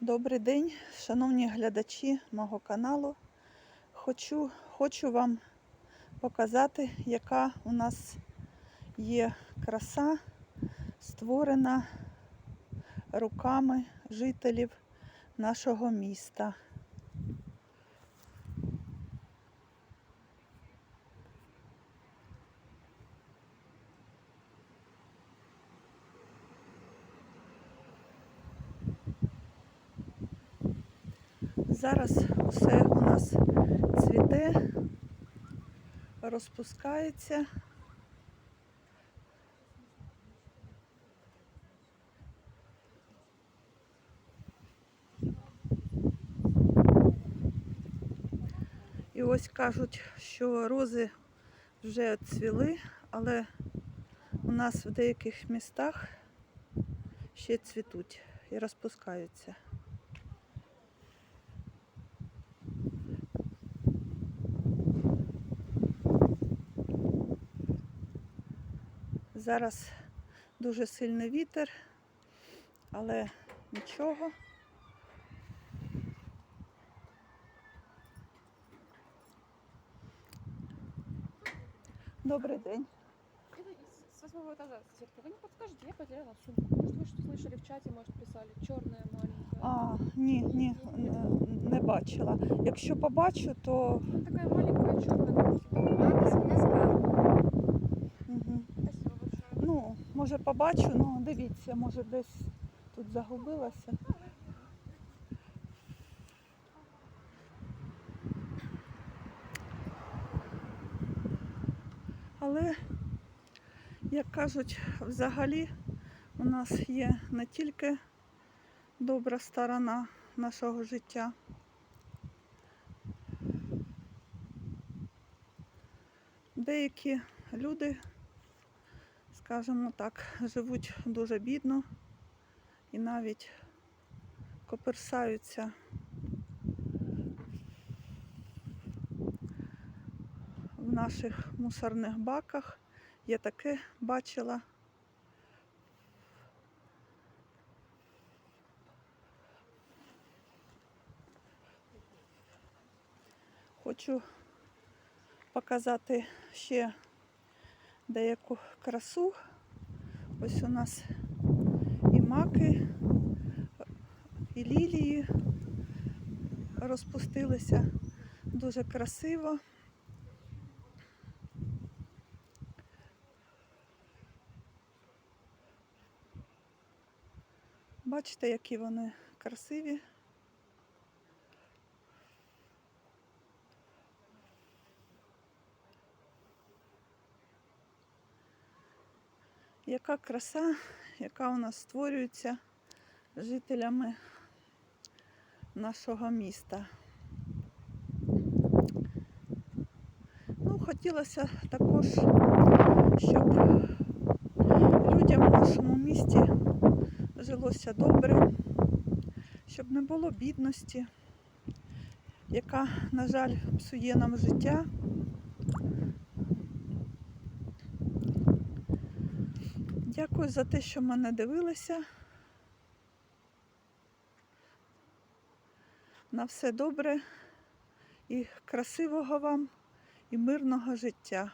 Добрий день, шановні глядачі мого каналу. Хочу, хочу вам показати, яка у нас є краса, створена руками жителів нашого міста. Зараз все у нас цвіте, розпускається. І ось кажуть, що рози вже цвіли, але у нас в деяких містах ще цвітуть і розпускаються. Зараз дуже сильний вітер, але нічого. Добрий день. Это из- с восьмого этажа соседка. Вы не подскажете, я потеряла сумку. Может, вы что слышали в чате, может, писали. Черная маленькая. А, ні, ні, не- не бачила. Якщо побачу, то Ну, такая маленькая може побачу, ну дивіться, може десь тут загубилася. Але, як кажуть, взагалі у нас є не тільки добра сторона нашого життя. Деякі люди, скажімо так, живуть дуже бідно і навіть коперсаються в наших мусорних баках. Я таке бачила. Хочу показати ще деяку красу. Ось у нас і маки, і лілії розпустилися дуже красиво. Бачите, які вони красиві. Яка краса, яка у нас створюється жителями нашого міста. Ну, хотілося також, щоб людям в нашому місті жилося добре, щоб не було бідності, яка, на жаль, псує нам життя. Дякую за те, що мене дивилися. На все добре і красивого вам і мирного життя.